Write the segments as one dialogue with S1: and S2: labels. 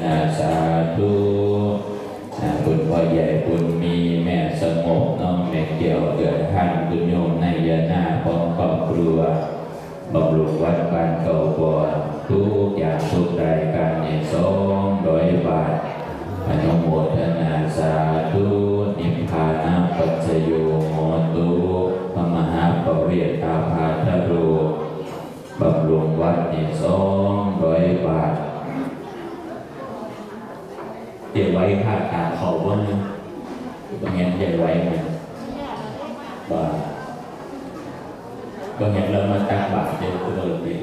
S1: นาสาธุอ่าคุณพ่อใหญ่บุญมีแม่สงบน้องแม่เกี่ยวเกิดท่านคุณโยมในยานาพร้อมครอบครัวบำรุงวัดบ้านเก่าบ่อทุกอย่างทุกรายการในสองร้อยบาทอนุโมทนาสาธุนิพพานาปัจโยโหตุพระมหาปเวทอาภาทโรบำรุงวัดในสองร้อยบาท เดี๋ยวไว้ค่าตาเขาว่าบางอย่างใหญ่ไว้ไงบาบางอย่างเรามาตักบาตรเจอตัวเราดี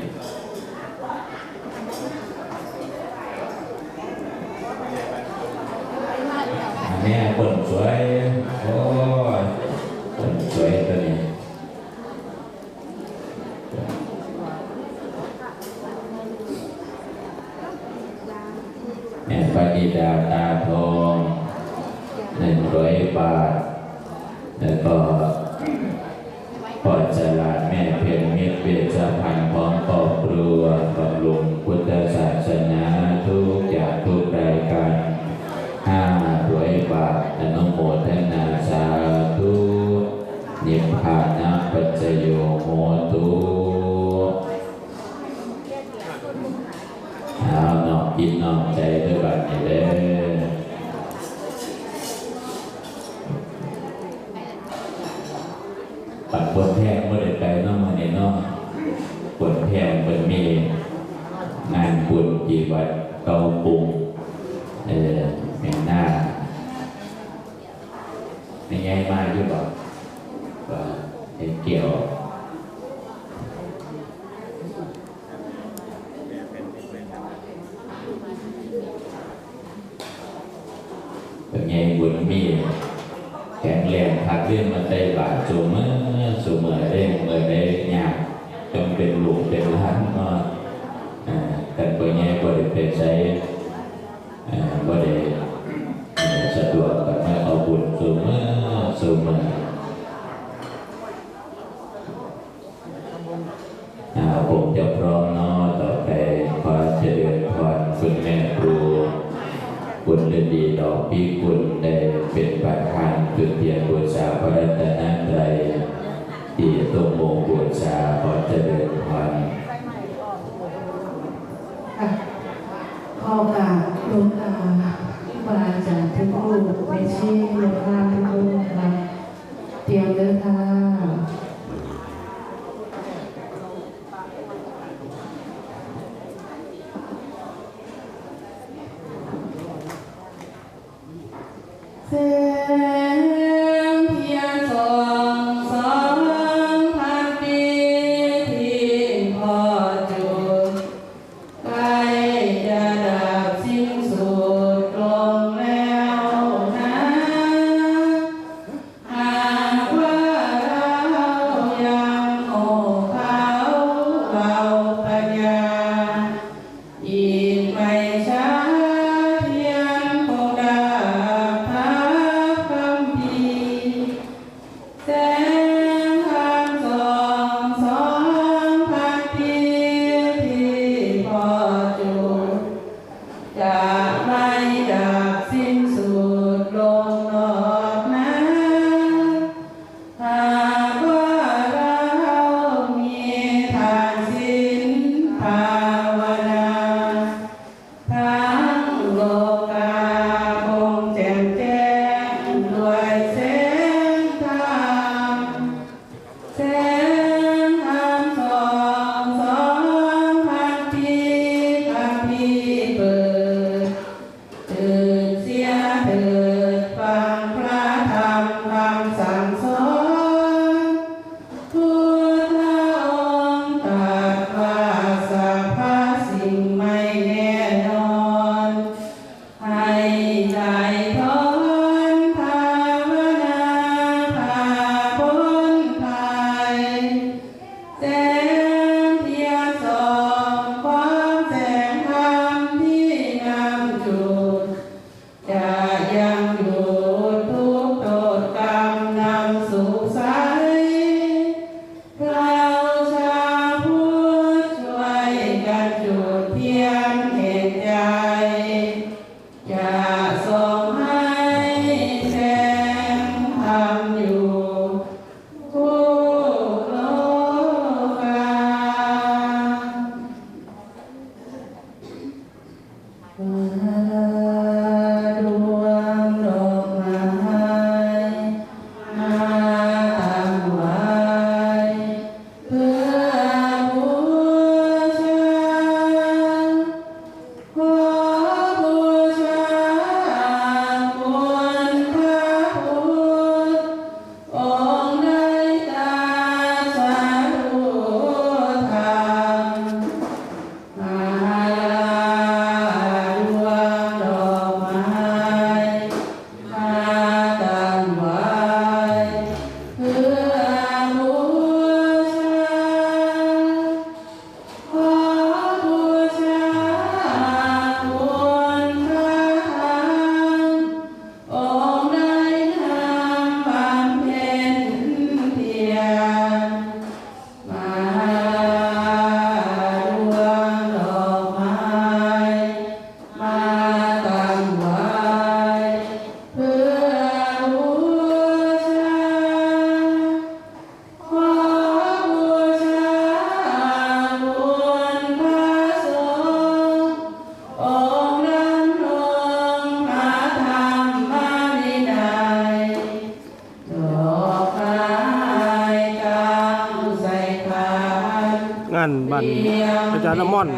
S1: แม่คนสวยโอ้ยคนสวยตัวนี้ แม่ปณิดาตาทองหนึ่งร้อยบาท แล้วก็พอดจลาดแม่เพียงเมตเวชพันธ์พร้อมครอบครัวบำรุงพุทธศาสนาทุกอย่างทุกรายการห้าร้อยบาทอนุโมทนาสาธุนิพพานะปัจจโยโหตุเอาหนอกกินหนอกใจด้วยบัดนี้เด้ เป็นไงบุญมีแข็งแรงพักเรื่องมาได้บาดจมเมื่อสมื่อได้เมื่อได้ยากจนเป็นหลุมเป็นล้านก็แต่ปัญญาบริเป็นใช้บริสะดวกกับมาเอาบุญสูเมื่อสมื่อ มโา
S2: นบ้านอาจา
S3: รย์
S4: ละม่อน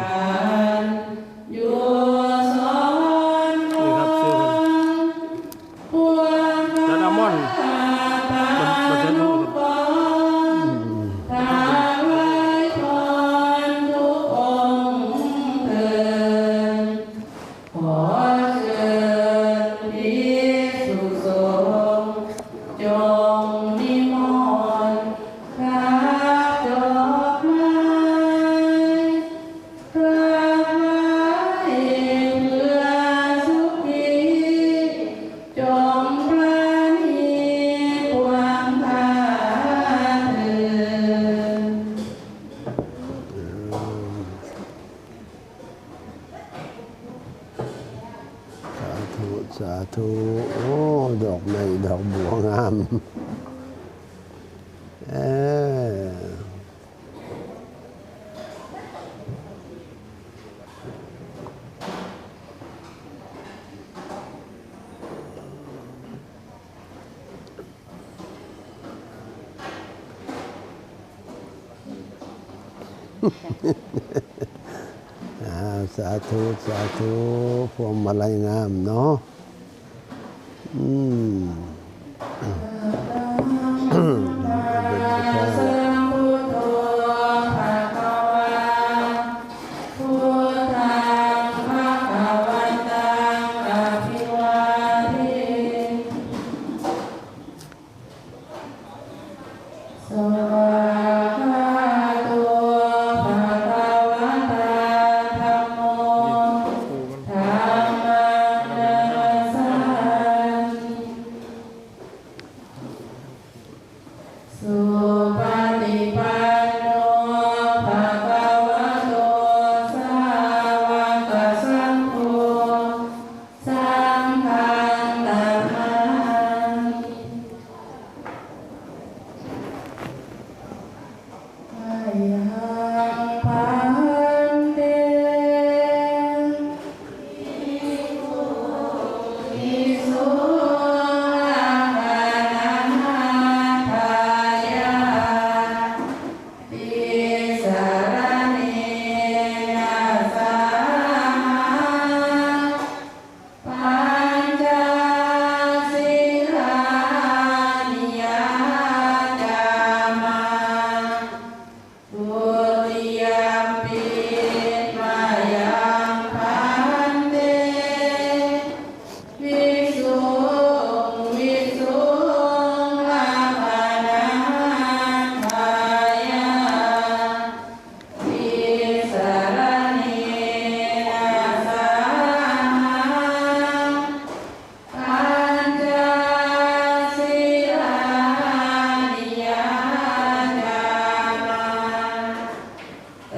S4: lầm à. à, xả thu xả thu phô mà
S3: lại. 嗯。So,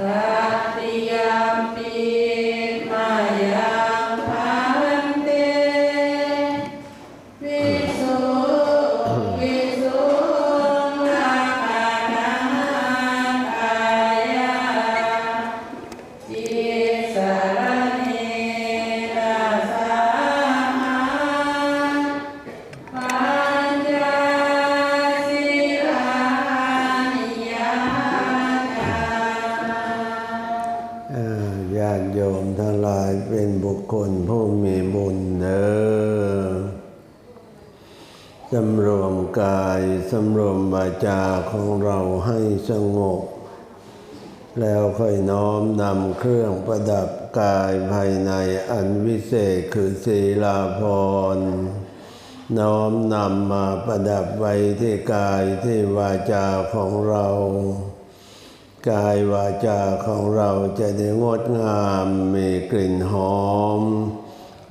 S4: Ah. าย
S3: สำ
S4: รวมวาจาของเราให้สงบ แล้วค่อยน้อมนำเครื่องประดับกายภายในอันวิเศษคือศีลาภรณ์น้อมนำมาประดับไว้ที่กายที่วาจาของเรา กายวาจาของเราจะได้งดงามมีกลิ่นหอม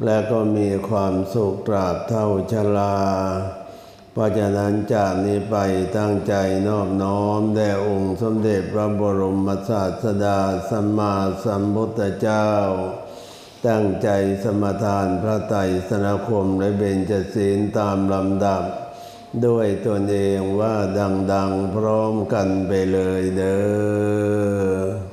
S4: และก็มีความสุขตราบเท่าชรา เพราะฉะนั้นจากนี้ไปตั้งใจนอบน้อมแด่องค์สมเด็จพระบรมศาสดาสัมมาสัมพุทธเจ้า ตั้งใจสมทานพระไตรสนคมและเบญจศีลตามลำดับ ด้วยตนเองว่าดัง ๆ พร้อมกันไปเลยเด้อ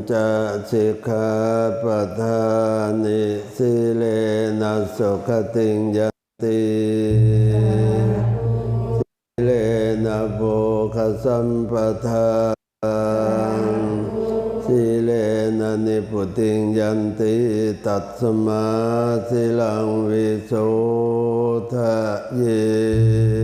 S2: ปั
S4: ญจสิกขาปทานิสิเลนะสุขติงยันติสิเลนะโภคสัมปทานสิเลนะนิพุติงยันติตั
S2: ต
S1: สมาสิลังวิ
S2: โส
S1: ทะเย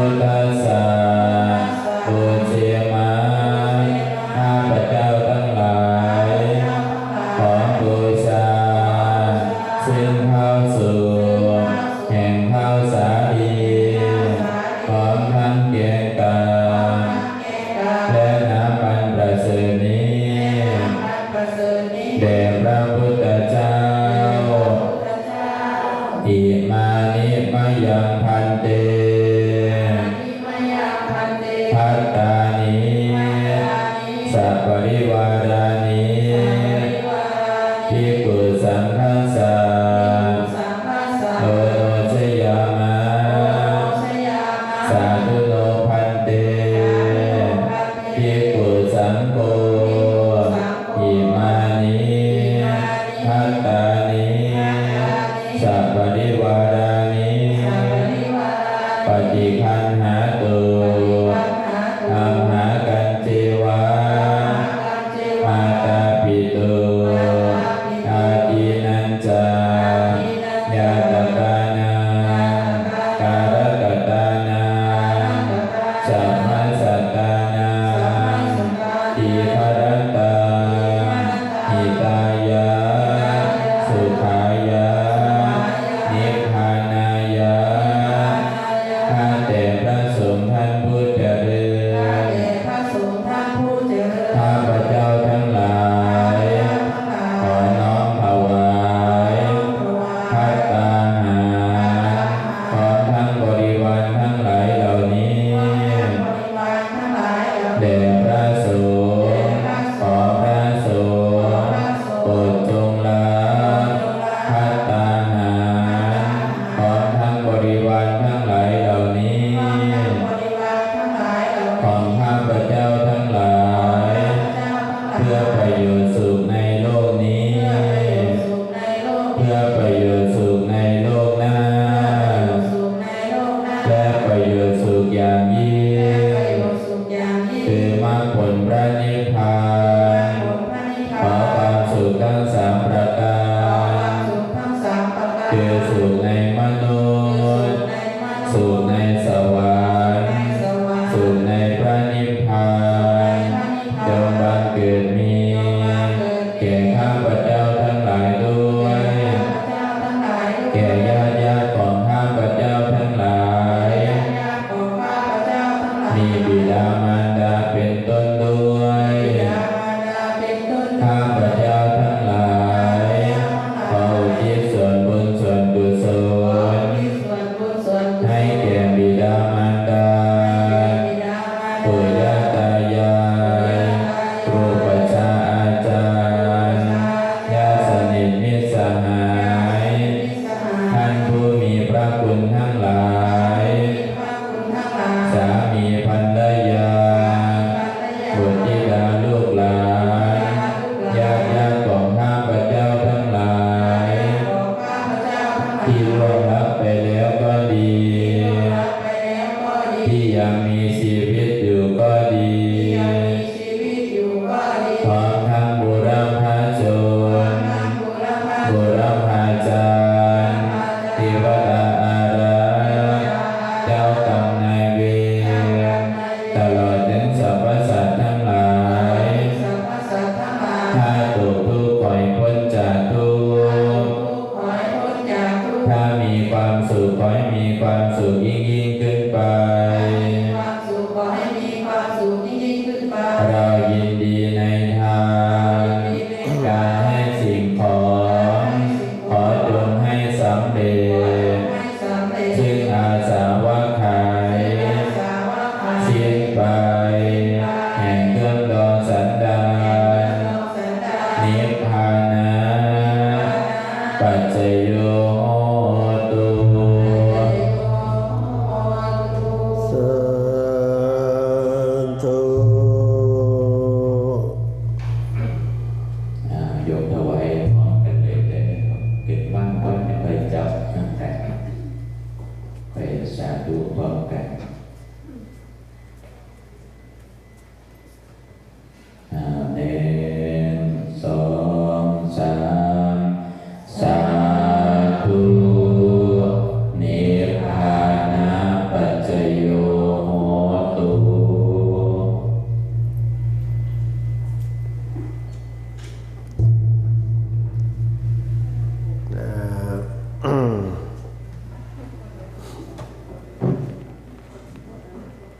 S1: Lord. vehicles have ความสุขข
S2: อให้
S1: มีความสุขยิ่งยิ่งขึ้นไป Yang baik, jauh, santai, baik, satu, bang.